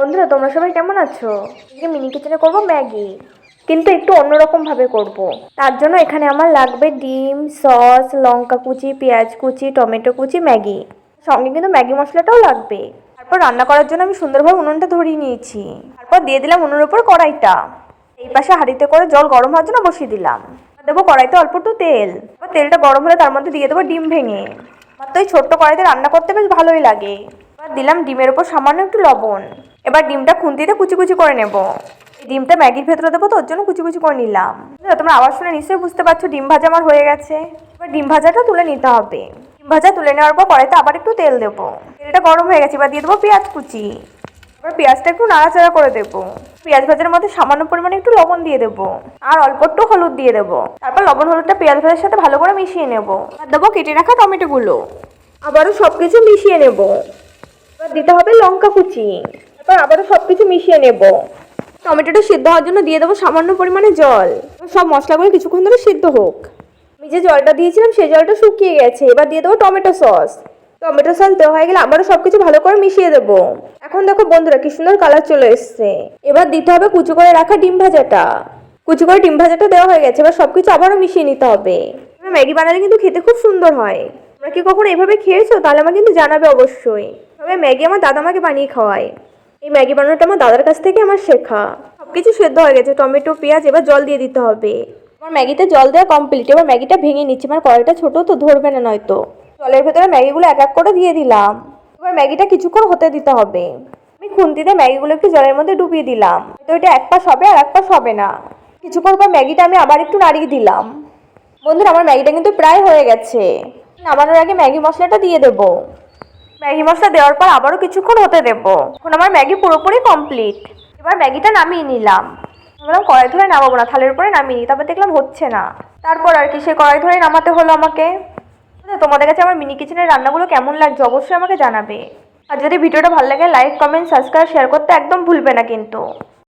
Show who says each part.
Speaker 1: বন্ধুরা, তোমরা সবাই কেমন আছো? আজকে মিনি কিচেনে করব ম্যাগি, কিন্তু একটু অন্যরকম ভাবে করব। তার জন্য এখানে আমার লাগবে ডিম, সস, লঙ্কা কুচি, পেঁয়াজ কুচি, টমেটো কুচি, ম্যাগি। সঙ্গে কিন্তু ম্যাগি মশলাটাও লাগবে। তারপর রান্না করার জন্য আমি সুন্দরভাবে উনুনটা ধরিয়ে নিয়েছি। তারপর দিয়ে দিলাম উনুনের উপর কড়াইটা। এই পাশে হাঁড়িতে করে জল গরম হওয়ার জন্য বসিয়ে দিলাম। দেবো কড়াইতে অল্প একটু তেল। তেলটা গরম হলে তার মধ্যে দিয়ে দেবো ডিম ভেঙে। তো এই ছোট্ট কড়াইতে রান্না করতে বেশ ভালোই লাগে। দিলাম ডিমের ওপর সামান্য একটু লবণ। এবার ডিমটা খুন্তিতে কুচি কুচি করে নেব। ডিমটা ম্যাগির ভেতরে দেবো তো, ওর জন্য কুচি কুচি করে নিলাম। তোমরা আওয়াজ শুনে নিশ্চয়ই বুঝতে পারছ, ডিম ভাজা আমার হয়ে গেছে। এবার ডিম ভাজাটা তুলে নিতে হবে। ডিম ভাজা তুলে নেওয়ার পর কড়াইতে আবার একটু তেল দেবো। তেলটা গরম হয়ে গেছে, এবার দিয়ে দেবো পেঁয়াজ কুচি। এবার পেঁয়াজটা একটু নাড়াচাড়া করে দেবো। পেঁয়াজ ভাজার মধ্যে সামান্য পরিমাণে একটু লবণ দিয়ে দেবো। আর অল্প একটু হলুদ দিয়ে দেবো। তারপর লবণ হলুদটা পেঁয়াজ ভাজার সাথে ভালো করে মিশিয়ে নেব। আর দেবো কেটে রাখা টমেটোগুলো। আবারও সব কিছু মিশিয়ে নেব। এবার দিতে হবে লঙ্কা কুচি। তারপর আবারও সব কিছু মিশিয়ে নেব। টমেটোটা সিদ্ধ হওয়ার জন্য দিয়ে দেবো সামান্য পরিমাণে জল। সব মশলাগুলো কিছুক্ষণ ধরে সিদ্ধ হোক। আমি যে জলটা দিয়েছিলাম, সেই জলটা শুকিয়ে গেছে। এবার দিয়ে দেবো টমেটো সস। টমেটো সস দেওয়া হয়ে গেলে আবারও সব কিছু ভালো করে মিশিয়ে দেবো। এখন দেখো বন্ধুরা কি সুন্দর কালার চলে এসছে। এবার দিতে হবে কুচু করে রাখা ডিম ভাজাটা। কুচু করে ডিম ভাজাটা দেওয়া হয়ে গেছে। এবার সব কিছু আবারও মিশিয়ে নিতে হবে। এবার ম্যাগি বানালে কিন্তু খেতে খুব সুন্দর হয়। তোমরা কি কখনো এভাবে খেয়েছো? তাহলে আমাকে কিন্তু জানাবে অবশ্যই। তবে ম্যাগি আমার দাদা আমাকে বানিয়ে খাওয়ায়। এই ম্যাগি বানানোটা আমার দাদার কাছ থেকে আমার শেখা। সব কিছু সেদ্ধ হয়ে গেছে, টমেটো, পেঁয়াজ, এবার জল দিয়ে দিতে হবে। আমার ম্যাগিতে জল দেওয়া কমপ্লিট এবার ম্যাগিটা ভেঙে নিচ্ছি। আমার কড়াইটা ছোটো, তো ধরবে না নয়তো। জলের ভেতরে ম্যাগিগুলো এক এক করে দিয়ে দিলাম। এবার ম্যাগিটা কিছুক্ষণ হতে দিতে হবে। আমি খুন্তিতে ম্যাগিগুলো একটু জলের মধ্যে ডুবিয়ে দিলাম। তো এটা এক পাশ হবে আর এক পাশ হবে না। কিছুক্ষণ পর ম্যাগিটা আমি আবার একটু নাড়িয়ে দিলাম। বন্ধুরা, আমার ম্যাগিটা কিন্তু প্রায় হয়ে গেছে। নামানোর আগে ম্যাগি মশলাটা দিয়ে দেবো। ম্যাগি মশলা দেওয়ার পর আবারও কিছুক্ষণ হতে দেবো। এখন আমার ম্যাগি পুরোপুরি কমপ্লিট। এবার ম্যাগিটা নামিয়ে নিলাম। বললাম, কড়াই ধরে নামাবো না, থালের উপরে নামিয়ে নিই। তারপর দেখলাম, হচ্ছে না। তারপর আর কি, সে কড়াই ধরে নামাতে হলো আমাকে। তোমাদের কাছে আমার মিনি কিচেনের রান্নাগুলো কেমন লাগছে অবশ্যই আমাকে জানাবে। আর যদি ভিডিওটা ভালো লাগে লাইক কমেন্ট সাবস্ক্রাইব শেয়ার করতে একদম ভুলবে না কিন্তু।